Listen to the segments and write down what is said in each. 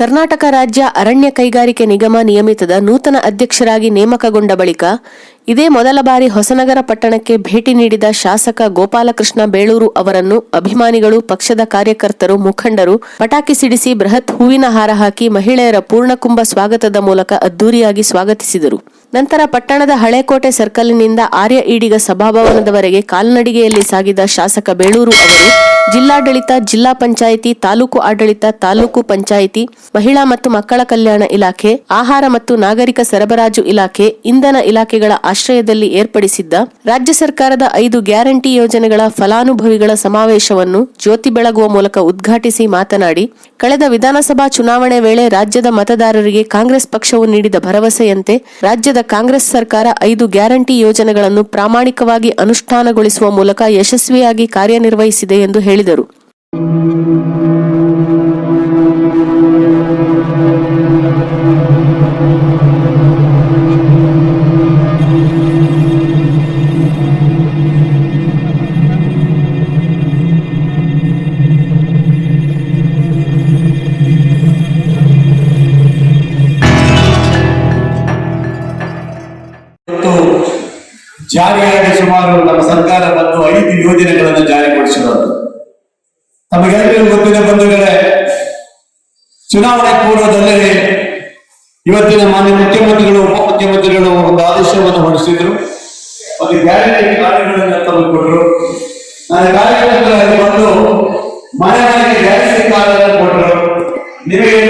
ಕರ್ನಾಟಕ ರಾಜ್ಯ ಅರಣ್ಯ ಕೈಗಾರಿಕೆ ನಿಗಮ ನಿಯಮಿತದ ನೂತನ ಅಧ್ಯಕ್ಷರಾಗಿ ನೇಮಕಗೊಂಡ ಬಳಿಕ ಇದೇ ಮೊದಲ ಬಾರಿ ಹೊಸನಗರ ಪಟ್ಟಣಕ್ಕೆ ಭೇಟಿ ನೀಡಿದ ಶಾಸಕ ಗೋಪಾಲಕೃಷ್ಣ ಬೇಳೂರು ಅವರನ್ನು ಅಭಿಮಾನಿಗಳು, ಪಕ್ಷದ ಕಾರ್ಯಕರ್ತರು, ಮುಖಂಡರು ಪಟಾಕಿ ಸಿಡಿಸಿ ಬೃಹತ್ ಹೂವಿನ ಹಾರ ಹಾಕಿ ಮಹಿಳೆಯರ ಪೂರ್ಣಕುಂಭ ಸ್ವಾಗತದ ಮೂಲಕ ಅದ್ದೂರಿಯಾಗಿ ಸ್ವಾಗತಿಸಿದರು. ನಂತರ ಪಟ್ಟಣದ ಹಳೆಕೋಟೆ ಸರ್ಕಲ್ನಿಂದ ಆರ್ಯ ಈಡಿಗ ಸಭಾಭವನದವರೆಗೆ ಕಾಲ್ನಡಿಗೆಯಲ್ಲಿ ಸಾಗಿದ ಶಾಸಕ ಬೇಳೂರು ಅವರು ಜಿಲ್ಲಾಡಳಿತ, ಜಿಲ್ಲಾ ಪಂಚಾಯಿತಿ, ತಾಲೂಕು ಆಡಳಿತ, ತಾಲೂಕು ಪಂಚಾಯಿತಿ, ಮಹಿಳಾ ಮತ್ತು ಮಕ್ಕಳ ಕಲ್ಯಾಣ ಇಲಾಖೆ, ಆಹಾರ ಮತ್ತು ನಾಗರಿಕ ಸರಬರಾಜು ಇಲಾಖೆ, ಇಂಧನ ಇಲಾಖೆಗಳ ಆಶ್ರಯದಲ್ಲಿ ಏರ್ಪಡಿಸಿದ್ದ ರಾಜ್ಯ ಸರ್ಕಾರದ ಐದು ಗ್ಯಾರಂಟಿ ಯೋಜನೆಗಳ ಫಲಾನುಭವಿಗಳ ಸಮಾವೇಶವನ್ನು ಜ್ಯೋತಿ ಬೆಳಗುವ ಮೂಲಕ ಉದ್ಘಾಟಿಸಿ ಮಾತನಾಡಿ, ಕಳೆದ ವಿಧಾನಸಭಾ ಚುನಾವಣೆ ವೇಳೆ ರಾಜ್ಯದ ಮತದಾರರಿಗೆ ಕಾಂಗ್ರೆಸ್ ಪಕ್ಷವು ನೀಡಿದ ಭರವಸೆಯಂತೆ ರಾಜ್ಯದ ಕಾಂಗ್ರೆಸ್ ಸರ್ಕಾರ ಐದು ಗ್ಯಾರಂಟಿ ಯೋಜನೆಗಳನ್ನು ಪ್ರಾಮಾಣಿಕವಾಗಿ ಅನುಷ್ಠಾನಗೊಳಿಸುವ ಮೂಲಕ ಯಶಸ್ವಿಯಾಗಿ ಕಾರ್ಯನಿರ್ವಹಿಸಿದೆ ಎಂದು ಹೇಳಿದರು. ಮತ್ತು ಜಾರಿಯಾಗಿ ಸುಮಾರು ನಮ್ಮ ಸರ್ಕಾರ ಬಂದು ಐದು ಯೋಜನೆಗಳನ್ನು ಜಾರಿಗೊಳಿಸಿರೋದು. ತಮಗೆಲ್ಲರಿಗೂ ಗೊತ್ತಿದೆ ಬಂಧುಗಳೇ? ಚುನಾವಣೆ ಪೂರ್ವದಲ್ಲಿ ಇವತ್ತಿನ ಮಾನ್ಯ ಮುಖ್ಯಮಂತ್ರಿಗಳು, ಉಪಮುಖ್ಯಮಂತ್ರಿಗಳು ಒಂದು ಆದೇಶವನ್ನು ಹೊರಡಿಸಿದ್ರು. ಒಂದು ಗ್ಯಾರಂಟಿ ಕಾರ್ಯಗಳನ್ನು ತಂದುಕೊಟ್ರು. ನಾನು ಕಾರ್ಯಕರ್ತರಲ್ಲಿ ಬಂದು ಮನೆ ಮನೆಗೆ ಗ್ಯಾರಂಟಿ ಕಾರ್ಯಗಳನ್ನು ಕೊಟ್ಟರು. ನಿಮಗೆ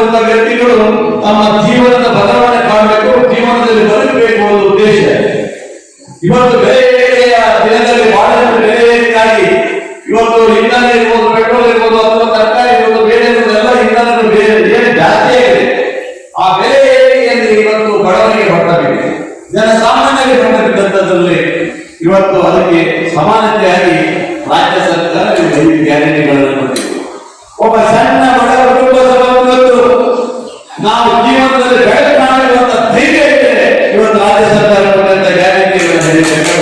ಕುಟುಂಬದಲ್ಲಿರುವಂತಹ ವ್ಯಕ್ತಿಗಳು ತಮ್ಮ ಜೀವನದ ಬದಲಾವಣೆ ಮಾಡಬೇಕು ಜೀವನದಲ್ಲಿ ಬದುಕಬೇಕು ಒಂದು ಉದ್ದೇಶ. ಇವತ್ತು ಬೇರೆಯ ದಿನದಲ್ಲಿ ಬಹಳಷ್ಟು ಬೇರೆಯಾಗಿ ಇವತ್ತು ಇಂಧನ ಇರ್ಬೋದು, ಪೆಟ್ರೋಲ್ ಇರ್ಬೋದು, ಅಥವಾ ತರಕಾರಿ ಇರ್ಬೋದು, ಬೇರೆ ಎಲ್ಲ ಇಂಧನ ಬೇರೆ ಏನು ಜಾಸ್ತಿ ಆಗಿದೆ ಆ ಬೆಲೆಯಲ್ಲಿ ಇವತ್ತು ಬಡವರಿಗೆ ಹೊರಟಬೇಕು ಜನಸಾಮಾನ್ಯರಿಗೆ ಹೊರಟಿದ್ದಂಥದ್ರಲ್ಲಿ ಇವತ್ತು ಅದಕ್ಕೆ ಸಮಾನತೆಯಾಗಿ ರಾಜ್ಯ ಸರ್ಕಾರ ಗ್ಯಾರಂಟಿಗಳನ್ನು ಒಬ್ಬ ಸಣ್ಣ ನಾವು ಜೀವನದಲ್ಲಿ ಬೆಳಕು ಧೈರ್ಯ ಇದೆ ಇವತ್ತು ರಾಜ್ಯ ಸರ್ಕಾರ ಕೊಟ್ಟಂತ ಗ್ಯಾರಂಟಿಗಳನ್ನು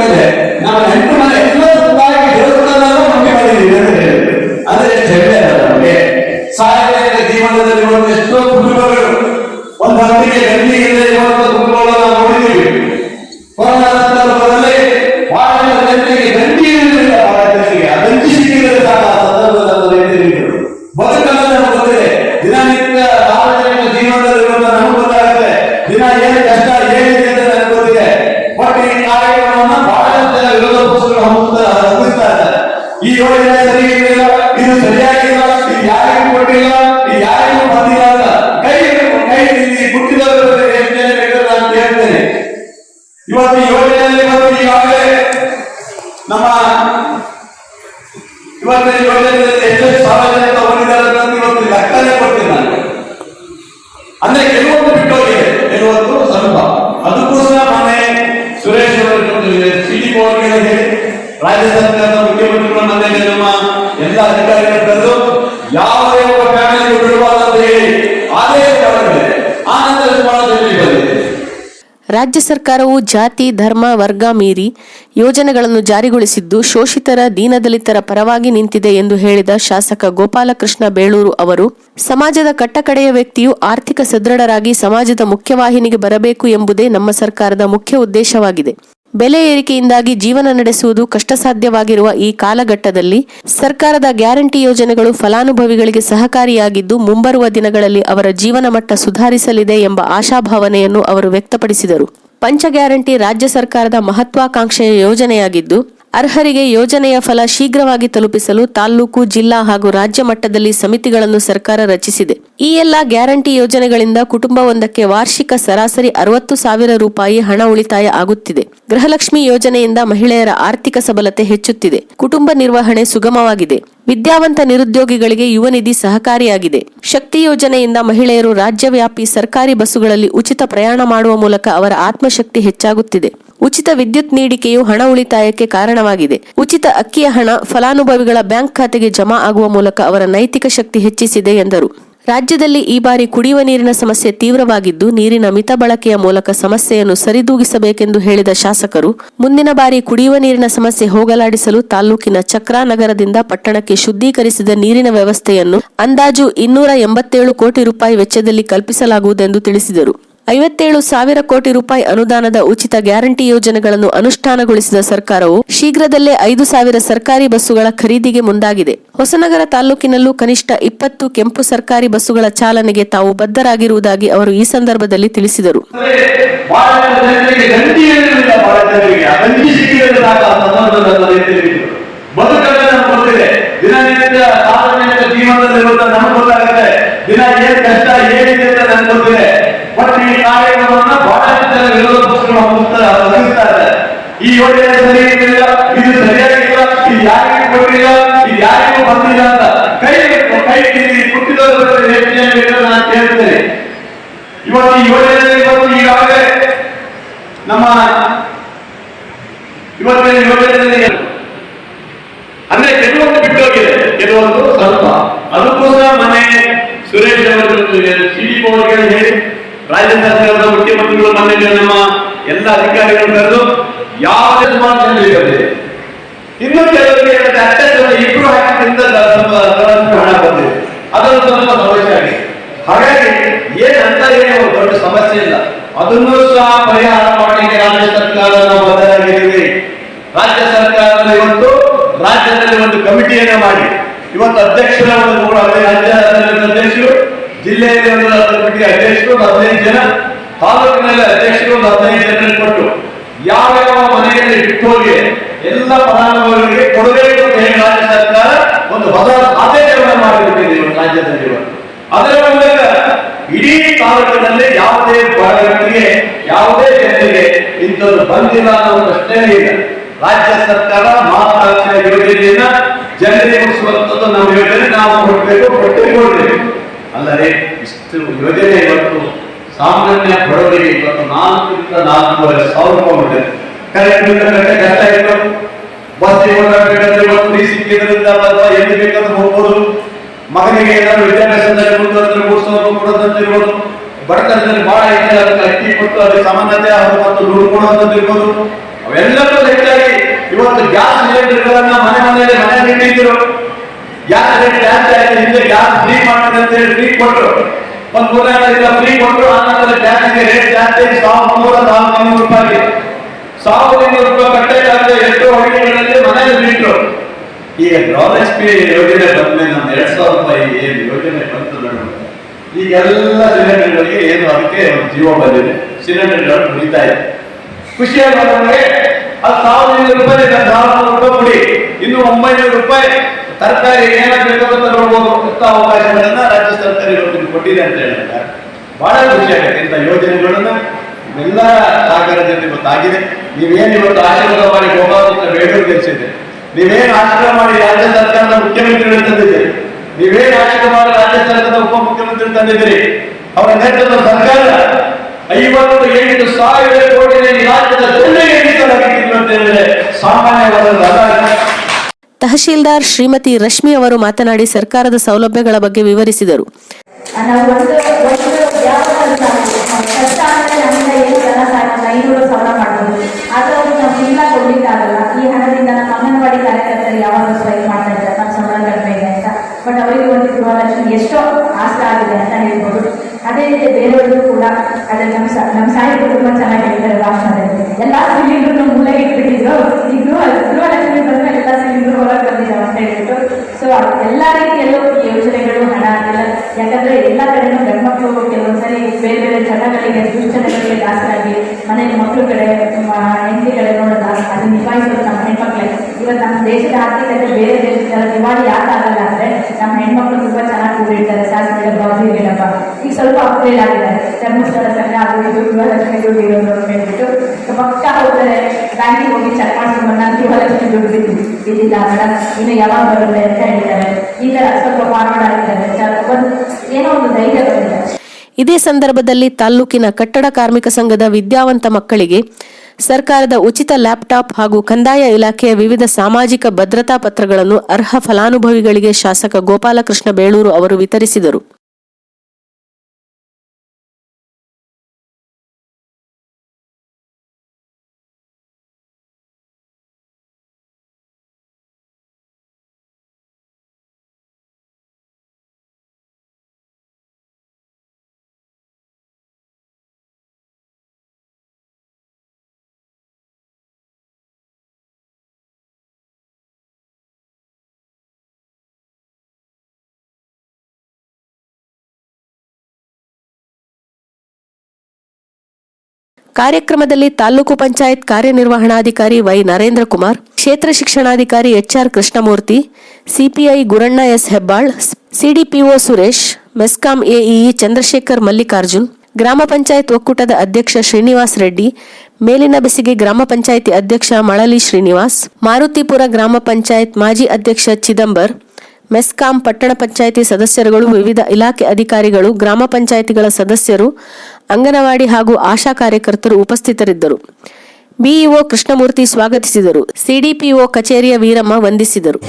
ಮೇಲೆ ನಾವು ಹೆಣ್ಣು ಮನೆ ಎಲ್ಲ ಸುತ್ತಾಗಿ ದೇವಸ್ಥಾನ ನಮಗೆ ಮಾಡಿದ್ದೀವಿ ಅಂದ್ರೆ ಹೆಮ್ಮೆ ನಮಗೆ. ಜೀವನದಲ್ಲಿ ಒಂದು ಎಷ್ಟೋ ಕುಟುಂಬಗಳು ಕೆಲವೊಂದು ಬಿಟ್ಟು ಹೋಗಿದೆ ಕೆಲವೊಂದು ಸ್ವಲ್ಪ ಅದಕ್ಕೋಸ್ಕರ ಮೊನ್ನೆ ಸುರೇಶ್ ಅವರು ಸಿಡಿ ಹೇಳಿ ರಾಜ್ಯ ಸರ್ಕಾರದ ಮುಖ್ಯಮಂತ್ರಿಗಳ ಮನೆಯಲ್ಲಿ ನಮ್ಮ ಎಲ್ಲ ಅಧಿಕಾರಿಗಳು ಕರೆದು ರಾಜ್ಯ ಸರ್ಕಾರವು ಜಾತಿ, ಧರ್ಮ, ವರ್ಗ ಮೀರಿ ಯೋಜನೆಗಳನ್ನು ಜಾರಿಗೊಳಿಸಿದ್ದು ಶೋಷಿತರ, ದೀನದಲಿತರ ಪರವಾಗಿ ನಿಂತಿದೆ ಎಂದು ಹೇಳಿದ ಶಾಸಕ ಗೋಪಾಲಕೃಷ್ಣ ಬೇಳೂರು ಅವರು, ಸಮಾಜದ ಕಟ್ಟಕಡೆಯ ವ್ಯಕ್ತಿಯು ಆರ್ಥಿಕ ಸದೃಢರಾಗಿ ಸಮಾಜದ ಮುಖ್ಯವಾಹಿನಿಗೆ ಬರಬೇಕು ಎಂಬುದೇ ನಮ್ಮ ಸರ್ಕಾರದ ಮುಖ್ಯ ಉದ್ದೇಶವಾಗಿದೆ. ಬೆಲೆ ಏರಿಕೆಯಿಂದಾಗಿ ಜೀವನ ನಡೆಸುವುದು ಕಷ್ಟಸಾಧ್ಯವಾಗಿರುವ ಈ ಕಾಲಘಟ್ಟದಲ್ಲಿ ಸರ್ಕಾರದ ಗ್ಯಾರಂಟಿ ಯೋಜನೆಗಳು ಫಲಾನುಭವಿಗಳಿಗೆ ಸಹಕಾರಿಯಾಗಿದ್ದು ಮುಂಬರುವ ದಿನಗಳಲ್ಲಿ ಅವರ ಜೀವನ ಮಟ್ಟ ಸುಧಾರಿಸಲಿದೆ ಎಂಬ ಆಶಾಭಾವನೆಯನ್ನು ಅವರು ವ್ಯಕ್ತಪಡಿಸಿದರು. ಪಂಚ ಗ್ಯಾರಂಟಿ ರಾಜ್ಯ ಸರ್ಕಾರದ ಮಹತ್ವಾಕಾಂಕ್ಷೆಯ ಯೋಜನೆಯಾಗಿದ್ದು ಅರ್ಹರಿಗೆ ಯೋಜನೆಯ ಫಲ ಶೀಘ್ರವಾಗಿ ತಲುಪಿಸಲು ತಾಲ್ಲೂಕು, ಜಿಲ್ಲಾ ಹಾಗೂ ರಾಜ್ಯ ಮಟ್ಟದಲ್ಲಿ ಸಮಿತಿಗಳನ್ನು ಸರ್ಕಾರ ರಚಿಸಿದೆ. ಈ ಎಲ್ಲ ಗ್ಯಾರಂಟಿ ಯೋಜನೆಗಳಿಂದ ಕುಟುಂಬವೊಂದಕ್ಕೆ ವಾರ್ಷಿಕ ಸರಾಸರಿ ಅರವತ್ತು ಸಾವಿರ ರೂಪಾಯಿ ಹಣ ಉಳಿತಾಯ ಆಗುತ್ತಿದೆ. ಗೃಹಲಕ್ಷ್ಮಿ ಯೋಜನೆಯಿಂದ ಮಹಿಳೆಯರ ಆರ್ಥಿಕ ಸಬಲತೆ ಹೆಚ್ಚುತ್ತಿದೆ. ಕುಟುಂಬ ನಿರ್ವಹಣೆ ಸುಗಮವಾಗಿದೆ. ವಿದ್ಯಾವಂತ ನಿರುದ್ಯೋಗಿಗಳಿಗೆ ಯುವ ನಿಧಿ ಸಹಕಾರಿಯಾಗಿದೆ. ಶಕ್ತಿ ಯೋಜನೆಯಿಂದ ಮಹಿಳೆಯರು ರಾಜ್ಯವ್ಯಾಪಿ ಸರ್ಕಾರಿ ಬಸ್ಸುಗಳಲ್ಲಿ ಉಚಿತ ಪ್ರಯಾಣ ಮಾಡುವ ಮೂಲಕ ಅವರ ಆತ್ಮಶಕ್ತಿ ಹೆಚ್ಚಾಗುತ್ತಿದೆ. ಉಚಿತ ವಿದ್ಯುತ್ ನೀಡಿಕೆಯು ಹಣ ಉಳಿತಾಯಕ್ಕೆ ಕಾರಣವಾಗಿದೆ. ಉಚಿತ ಅಕ್ಕಿಯ ಹಣ ಫಲಾನುಭವಿಗಳ ಬ್ಯಾಂಕ್ ಖಾತೆಗೆ ಜಮಾ ಆಗುವ ಮೂಲಕ ಅವರ ನೈತಿಕ ಶಕ್ತಿ ಹೆಚ್ಚಿಸಿದೆ ಎಂದರು. ರಾಜ್ಯದಲ್ಲಿ ಈ ಬಾರಿ ಕುಡಿಯುವ ನೀರಿನ ಸಮಸ್ಯೆ ತೀವ್ರವಾಗಿದ್ದು, ನೀರಿನ ಮಿತ ಬಳಕೆಯ ಮೂಲಕ ಸಮಸ್ಯೆಯನ್ನು ಸರಿದೂಗಿಸಬೇಕೆಂದು ಹೇಳಿದ ಶಾಸಕರು, ಮುಂದಿನ ಬಾರಿ ಕುಡಿಯುವ ನೀರಿನ ಸಮಸ್ಯೆ ಹೋಗಲಾಡಿಸಲು ತಾಲ್ಲೂಕಿನ ಚಕ್ರಾ ನಗರದಿಂದ ಪಟ್ಟಣಕ್ಕೆ ಶುದ್ಧೀಕರಿಸಿದ ನೀರಿನ ವ್ಯವಸ್ಥೆಯನ್ನು ಅಂದಾಜು ಇನ್ನೂರ ಎಂಬತ್ತೇಳು ಕೋಟಿ ರೂಪಾಯಿ ವೆಚ್ಚದಲ್ಲಿ ಕಲ್ಪಿಸಲಾಗುವುದೆಂದು ತಿಳಿಸಿದರು. ಐವತ್ತೇಳು ಸಾವಿರ ಕೋಟಿ ರೂಪಾಯಿ ಅನುದಾನದ ಉಚಿತ ಗ್ಯಾರಂಟಿ ಯೋಜನೆಗಳನ್ನು ಅನುಷ್ಠಾನಗೊಳಿಸಿದ ಸರ್ಕಾರವು ಶೀಘ್ರದಲ್ಲೇ ಐದು ಸಾವಿರ ಸರ್ಕಾರಿ ಬಸ್ಸುಗಳ ಖರೀದಿಗೆ ಮುಂದಾಗಿದೆ. ಹೊಸನಗರ ತಾಲೂಕಿನಲ್ಲೂ ಕನಿಷ್ಠ ಇಪ್ಪತ್ತು ಕೆಂಪು ಸರ್ಕಾರಿ ಬಸ್ಸುಗಳ ಚಾಲನೆಗೆ ತಾವು ಬದ್ಧರಾಗಿರುವುದಾಗಿ ಅವರು ಈ ಸಂದರ್ಭದಲ್ಲಿ ತಿಳಿಸಿದರು. ಬಟ್ ಈ ಕಾರ್ಯಕ್ರಮವನ್ನ ಬಹಳಷ್ಟು ಜನ ವಿರೋಧ ಪಕ್ಷಗಳು ಹೊಂದಿಸ್ತಾರೆ ಈ ಯೋಜನೆ ಸರಿ ಇರಲಿಲ್ಲ ಇದು ಸರಿಯಾಗಿಲ್ಲ ಇದು ಯಾರಿಗೂ ಕೊಟ್ಟಿಲ್ಲ ಇದು ಯಾರಿಗೂ ಬಂದಿಲ್ಲ ಅಂತ ಕೈ ಕೈ ಹುಟ್ಟಿದವರು ಹೆಚ್ಚು ಜನ ನಾನು ಕೇಳ್ತೇನೆ ಇವತ್ತು ಈ ಯೋಜನೆ ಇವತ್ತು ಈಗಾಗಲೇ ನಮ್ಮ ಇವತ್ತಿನ ಯೋಜನೆಯಲ್ಲಿ ಅಂದ್ರೆ ಕೆಲವೊಂದು ಬಿಟ್ಟು ಹೋಗಿದೆ ಕೆಲವೊಂದು ಸ್ವಲ್ಪ. ಅದಕ್ಕೋಸ್ಕರ ಮನೆ ಸುರೇಶ್ ಅವರ ಜೊತೆ ಸಿಡಿ ಅವರಿಗೆ ಹೇಳಿ. ರಾಜ್ಯ ಸರ್ಕಾರದ ಮುಖ್ಯಮಂತ್ರಿಗಳು ಮನೆಯಲ್ಲಿ ನಮ್ಮ ಎಲ್ಲ ಅಧಿಕಾರಿಗಳು ಕರೆದು ಸುಮಾರು ಜನರಿಗೆ ಇನ್ನು ಕೆಲವರಿಗೆ ಇಬ್ರು ಹಾಕಿದ್ರಿಂದ ಹಣ ಬಂದಿದೆ. ಅದನ್ನು ಸ್ವಲ್ಪ ಸಮಸ್ಯೆ ಆಗಿದೆ ಹಾಗಾಗಿ ಏನಂತ ಏನು ದೊಡ್ಡ ಸಮಸ್ಯೆ ಇಲ್ಲ. ಅದನ್ನು ಸಹ ಪರಿಹಾರ ಮಾಡಲಿಕ್ಕೆ ರಾಜ್ಯ ಸರ್ಕಾರ ನಾವು ಬದ್ಧರಾಗಿದ್ದೀವಿ ರಾಜ್ಯ ಸರ್ಕಾರದ ಇವತ್ತು ರಾಜ್ಯದಲ್ಲಿ ಒಂದು ಕಮಿಟಿಯನ್ನ ಮಾಡಿ. ಇವತ್ತು ಅಧ್ಯಕ್ಷರ ಒಂದು ರಾಜ್ಯ ಅದೇ ರಾಜ್ಯದಲ್ಲಿ ಅಧ್ಯಕ್ಷರು ಜಿಲ್ಲೆಯಲ್ಲಿ ಒಂದು ಕಮಿಟಿ ಅಧ್ಯಕ್ಷರು ಒಂದು ಹದಿನೈದು ಜನ, ತಾಲೂಕಿನಲ್ಲಿ ಅಧ್ಯಕ್ಷರು ಒಂದು ಹದಿನೈದು ಜನ ಕೊಟ್ಟು ಯಾವ ಯಾವ ಮನೆಯಲ್ಲಿ ಬಿಟ್ಟೋಗಿ ಎಲ್ಲ ಫಲಾನುಭವಿಗಳಿಗೆ ಕೊಡಬೇಕು ಅಂತ ಹೇಳಿ ರಾಜ್ಯ ಸರ್ಕಾರ ಒಂದು ಹೊಸ ಆದೇಶವನ್ನು ಮಾಡಿಬಿಟ್ಟಿದೆ ಇವತ್ತು ರಾಜ್ಯದಲ್ಲಿ ಇವತ್ತು. ಅದರ ಮೂಲಕ ಇಡೀ ತಾಲೂಕಿನಲ್ಲಿ ಯಾವುದೇ ವ್ಯಕ್ತಿಗೆ ಯಾವುದೇ ಜನರಿಗೆ ಇಂಥದ್ದು ಬಂದಿಲ್ಲ ಅನ್ನೋ ಪ್ರಶ್ನೆ ಇಲ್ಲ. ರಾಜ್ಯ ಸರ್ಕಾರ ಮಾತನಾಡಿದ ಯೋಜನೆಯನ್ನ ಜನರಿಗೆ ಮುಗಿಸುವಂಥದ್ದು ನಮ್ಮ ಯೋಜನೆ, ನಾವು ಕೊಡಬೇಕು, ಕೊಟ್ಟೇ ಕೊಡ್ಬೇಕು ಇಷ್ಟು ಯೋಜನೆ ಇವತ್ತು ಸಾಮಾನ್ಯ ಬಡವರಿಗೆ ಇವತ್ತು ನಾಲ್ಕರಿಂದ ನಾಲ್ಕೂವರೆ ಸಾವಿರ ರೂಪಾಯಿ ಉಂಟು ಕರೆಂಟ್ ಕಷ್ಟ ಇತ್ತು ಬಸ್ ಬೇಕಾದ್ರೆ ಇವತ್ತು ಸಿಕ್ಕಿದ್ರಿಂದ ಎಲ್ಲಿ ಬೇಕಾದ್ರೂ ಹೋಗ್ಬೋದು. ಮಗನಿಗೆ ಏನಾದ್ರು ವಿದ್ಯಾಭ್ಯಾಸದಲ್ಲಿ ಮುಂದುವರೆದ್ರೆ ಮೂರು ಕೊಡೋದಂತ ಇರ್ಬೋದು. ಬಡತನದಲ್ಲಿ ಬಹಳ ಇದೆ ಅದಕ್ಕೆ ಅಕ್ಕಿ ಕೊಟ್ಟು ಅದಕ್ಕೆ ಸಮಾನತೆ ಮತ್ತು ದುಡ್ಡು ಕೊಡೋದಂತ ಇರ್ಬೋದು. ಅವೆಲ್ಲವೂ ಹೆಚ್ಚಾಗಿ ಇವತ್ತು ಗ್ಯಾಸ್ ಸಿಲಿಂಡರ್ಗಳನ್ನ ಮನೆ ಮನೆಯಲ್ಲಿ ಮನೆ ಇಟ್ಟಿದ್ರು ಗ್ಯಾಸ್ ರೇಟ್ ಜಾಸ್ತಿ ಹಿಂದೆ ಗ್ಯಾಸ್ ಅಂತ ಹೇಳಿ ಫ್ರೀ ಕೊಟ್ಟರು ಒಂದ್ ಮೂರ ಫ್ರೀ ಕೊಟ್ಟರು ಆನಂತರ ಜಾಸ್ತಿ ರೇಟ್ ಜಾಸ್ತಿ ಸಾವಿರದ ಮೂರ ಸಾವಿರದ ಇನ್ನೂರು ರೂಪಾಯಿ ಸಾವಿರದ ಇನ್ನೂರು ರೂಪಾಯಿ ಕಟ್ಟಬೇಕಾದ್ರೆ ಎಷ್ಟೋ ಹಳ್ಳಿಗಳಲ್ಲಿ ಮನೆಯಲ್ಲಿ ಬಿಟ್ಟರು ಈಗ ಗೃಹಲಕ್ಷ್ಮಿ ಯೋಜನೆ ಬಂದ್ಮೇಲೆ ನಮ್ಮ ಎರಡ್ ಸಾವಿರ ರೂಪಾಯಿ ಏನು ಯೋಜನೆ ಬಂತು ನೋಡಿ. ಈಗೆಲ್ಲ ಸಿಲಿಂಡರ್ಗಳಿಗೆ ಏನು ಅದಕ್ಕೆ ಜೀವ ಬಂದಿದೆ. ಸಿಲಿಂಡರ್ಗಳು ಮುಗಿತಾ ಇದೆ. ಖುಷಿಯಾಗಿ ಅದು ಸಾವಿರದ ಇನ್ನೂರು ರೂಪಾಯಿ ಸಾವಿರದ ರೂಪಾಯಿ ಕೊಡಿ. ಇನ್ನು ಒಂಬೈನೂರು ರೂಪಾಯಿ ತರಕಾರಿ ಏನಾಗಬೇಕು ಅಂತ ನೋಡ್ಬೋದು ಅಂತ ಅವಕಾಶಗಳನ್ನ ರಾಜ್ಯ ಸರ್ಕಾರ ಇವತ್ತು ಕೊಟ್ಟಿದೆ ಅಂತ ಹೇಳಿದಾಗ ಬಹಳ ಖುಷಿ ಆಗುತ್ತೆ ಇಂಥ ಯೋಜನೆಗಳನ್ನ. ಎಲ್ಲ ಸಾಗರ ಜನ ನೀವೇನು ಇವತ್ತು ಆಶೀರ್ವಾದ ಮಾಡಿ ಗೋಪಾಲಕೃಷ್ಣ ಬೇಡೂರು ಗೆಲ್ಸಿದೆ ನೀವೇನು ಆಶೀರ್ವಾದ ಮಾಡಿ ರಾಜ್ಯ ಸರ್ಕಾರದ ಮುಖ್ಯಮಂತ್ರಿಗಳು ತಂದಿದ್ದೀರಿ. ನೀವೇನು ಆಶೀರ್ವಾದ ಮಾಡಿ ರಾಜ್ಯ ಸರ್ಕಾರದ ಉಪಮುಖ್ಯಮಂತ್ರಿ ತಂದಿದ್ದೀರಿ. ಅವರ ನೇತೃತ್ವದ ಸರ್ಕಾರ ಐವತ್ತು ಎಂಟು ಸಾವಿರ ಕೋಟಿ ರಾಜ್ಯದ ಜನರಿಗೆ ಸಾಮಾನ್ಯವಾದ ತಹಶೀಲ್ದಾರ್ ಶ್ರೀಮತಿ ರಶ್ಮಿ ಅವರು ಮಾತನಾಡಿ ಸರ್ಕಾರದ ಸೌಲಭ್ಯಗಳ ಬಗ್ಗೆ ವಿವರಿಸಿದರು. ಎಷ್ಟೋ ಆಗಿದೆ ಅಂತ ಹೇಳ್ಬೋದು ಅದೇ ರೀತಿ ಬೇರೆಯವರು ಕೂಡ ಅದೇ ನಮ್ಮ ನಮ್ಮ ಸಾಹಿತ್ಯ ತುಂಬ ಚೆನ್ನಾಗಿ ಹೇಳ್ತಾರೆ ಭಾಷಣದಲ್ಲಿ. ಎಲ್ಲ ಸಿಲಿಂಡರ್ನು ಮೂಲೆಗೆ ಇಟ್ಬಿಟ್ಟಿದ್ರು. ಈ ಗೃಹ ಗೃಹಲಕ್ಷ್ಮಿ ಬಂದ ಎಲ್ಲ ಸಿಲಿಂಡರ್ ಹೊರಗೆ ಬಂದಿದ್ದಾವೆ ಅಂತ ಹೇಳ್ಬಿಟ್ಟು. ಸೊ ಎಲ್ಲ ರೀತಿಯಲ್ಲೂ ಯೋಜನೆಗಳು, ಹಣ ಎಲ್ಲ, ಯಾಕಂದ್ರೆ ಎಲ್ಲ ಕಡೆನೂ ಗಂಡ್ಮಕ್ಳು ಕೆಲವೊಂದ್ಸರಿ ಬೇರೆ ಬೇರೆ ಜನಗಳಿಗೆ ದುಶ್ಚಟಗಳಿಗೆ ದಾಸರಾಗಿ ಮನೇಲಿ ಮಕ್ಕಳು ಕಡೆ ಹೆಂಡತಿ ಕಡೆ ನೋಡೋದ ಅದನ್ನ ನಿಭಾಯಿಸೋದು ನಮ್ಮ ಹೆಣ್ಮಕ್ಳೇ. ಇವತ್ತು ನಮ್ಮ ದೇಶದ ಆರ್ಥಿಕತೆ ಬೇರೆ ದೇಶದ ದಿವಾಳಿ ಯಾಕೆ ಆಗಲ್ಲ ಅಂದ್ರೆ ನಮ್ಮ ಹೆಣ್ಮಕ್ಳು ತುಂಬಾ ಚೆನ್ನಾಗಿ ಕೂಡಿರ್ತಾರೆ. ಸಾಸಿವೆ ಬಾಬಿ ಹೇಳಪ್ಪ ಈಗ ಸ್ವಲ್ಪ ಅಪ್ಗ್ರೇಡ್ ಆಗಿದ್ದಾರೆ ಇದೇ ಸಂದರ್ಭದಲ್ಲಿ ತಾಲ್ಲೂಕಿನ ಕಟ್ಟಡ ಕಾರ್ಮಿಕ ಸಂಘದ ವಿದ್ಯಾವಂತ ಮಕ್ಕಳಿಗೆ ಸರ್ಕಾರದ ಉಚಿತ ಲ್ಯಾಪ್ಟಾಪ್ ಹಾಗೂ ಕಂದಾಯ ಇಲಾಖೆಯ ವಿವಿಧ ಸಾಮಾಜಿಕ ಭದ್ರತಾ ಪತ್ರಗಳನ್ನು ಅರ್ಹ ಫಲಾನುಭವಿಗಳಿಗೆ ಶಾಸಕ ಗೋಪಾಲಕೃಷ್ಣ ಬೇಳೂರು ಅವರು ವಿತರಿಸಿದರು. ಕಾರ್ಯಕ್ರಮದಲ್ಲಿ ತಾಲೂಕು ಪಂಚಾಯತ್ ಕಾರ್ಯನಿರ್ವಹಣಾಧಿಕಾರಿ ವೈ ನರೇಂದ್ರ ಕುಮಾರ್, ಕ್ಷೇತ್ರ ಶಿಕ್ಷಣಾಧಿಕಾರಿ HR Krishnamurthy, CPI Guranna S Hebbal, CDPO Suresh, MESCOM AEE Chandrashekar Mallikarjun, ಗ್ರಾಮ ಪಂಚಾಯತ್ ಒಕ್ಕೂಟದ ಅಧ್ಯಕ್ಷ ಶ್ರೀನಿವಾಸ್ ರೆಡ್ಡಿ, ಮೇಲಿನ ಬೆಸಿಗೆ ಗ್ರಾಮ ಪಂಚಾಯಿತಿ ಅಧ್ಯಕ್ಷ ಮಳಲಿ ಶ್ರೀನಿವಾಸ್, ಮಾರುತಿಪುರ ಗ್ರಾಮ ಪಂಚಾಯತ್ ಮಾಜಿ ಅಧ್ಯಕ್ಷ ಚಿದಂಬರ್ ಮೆಸ್ಕಾಂ ಪಟ್ಟಣ ಪಂಚಾಯಿತಿ ಸದಸ್ಯರುಗಳು, ವಿವಿಧ ಇಲಾಖೆ ಅಧಿಕಾರಿಗಳು, ಗ್ರಾಮ ಪಂಚಾಯಿತಿಗಳ ಸದಸ್ಯರು, ಅಂಗನವಾಡಿ ಹಾಗೂ ಆಶಾ ಕಾರ್ಯಕರ್ತರು ಉಪಸ್ಥಿತರಿದ್ದರು. ಬಿಇಒ ಕೃಷ್ಣಮೂರ್ತಿ ಸ್ವಾಗತಿಸಿದರು. ಸಿಡಿಪಿಒ ಕಚೇರಿಯ ವೀರಮ್ಮ ವಂದಿಸಿದರು.